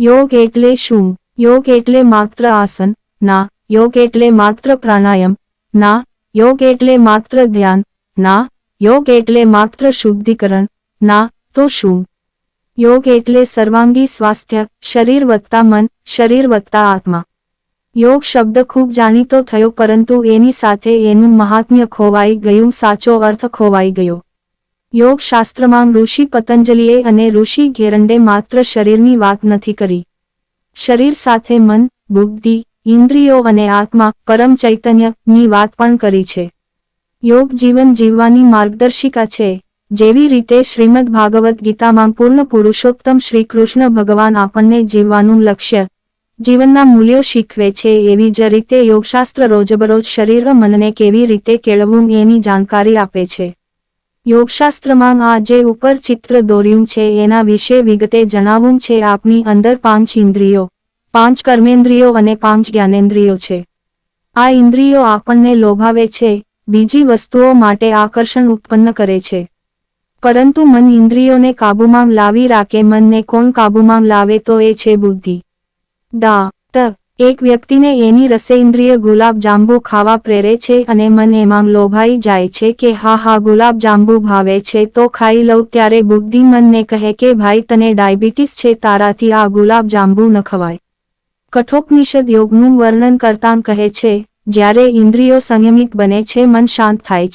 યોગ એટલે શું યોગ એટલે માત્ર આસન, ના યોગ એટલે માત્ર પ્રાણાયામ, ના યોગ એટલે માત્ર ધ્યાન, ના યોગ એટલે માત્ર શુદ્ધિકરણ, ના, તો શું યોગ એટલે સર્વાંગી સ્વાસ્થ્ય, શરીર વત્તા મન, શરીર વત્તા આત્મા. યોગ શબ્દ ખૂબ જાણીતો થયો, પરંતુ એની સાથે એનું મહાત્મ્ય ખોવાઈ ગયું, સાચો અર્થ ખોવાઈ ગયો. યોગ શાસ્ત્રમાં ઋષિ પતંજલિએ અને ઋષિ ઘેરંડે માત્ર શરીરની વાત નથી કરી. શરીર સાથે મન, બુદ્ધિ, ઇન્દ્રિયો અને આત્મા, પરમ ચૈતન્યની વાત પણ કરી છે. યોગ જીવન જીવવાની માર્ગદર્શિકા છે. જેવી રીતે શ્રીમદ ભાગવત ગીતામાં પૂર્ણ પુરુષોત્તમ શ્રી કૃષ્ણ ભગવાન આપણને જીવવાનું લક્ષ્ય, જીવનના મૂલ્યો શીખવે છે એવી જ રીતે યોગશાસ્ત્ર રોજબરોજ શરીર મનને કેવી રીતે કેળવવું એની જાણકારી આપે છે. યોગશાસ્ત્રમાં આ જે ઉપર ચિત્ર દોર્યું છે એના વિશે વિગતે જણાવવું છે, આપની અંદર પાંચ ઇન્દ્રિયો, પાંચ કર્મેન્દ્રિયો અને પાંચ જ્ઞાનેન્દ્રિયો છે. આ ઇન્દ્રિયો આપણને લોભાવે છે, બીજી વસ્તુઓ માટે આકર્ષણ ઉત્પન્ન કરે છે. પરંતુ મન ઇન્દ્રિયોને કાબૂમાં લાવી રાખે, મનને કોણ કાબૂમાં લાવે તો એ છે બુદ્ધિ. દા, ત એક વ્યક્તિને એની રસેન્દ્રિય ગુલાબ જાંબુ ખાવા પ્રેરે છે અને મન એમાં લોભાઈ જાય છે કે હા હા ગુલાબ જાંબુ ભાવે છે, તો ખાઈ લઉં ત્યારે બુદ્ધિ મનને કહે કે, ભાઈ, તને ડાયાબિટીસ છે, તારાથી આ ગુલાબ જાંબુ ન ખવાય. કઠોપનિષદ યોગનું વર્ણન કરતાં કહે છે, જ્યારે ઇન્દ્રિયો સંયમિત બને છે, મન શાંત થાય છે.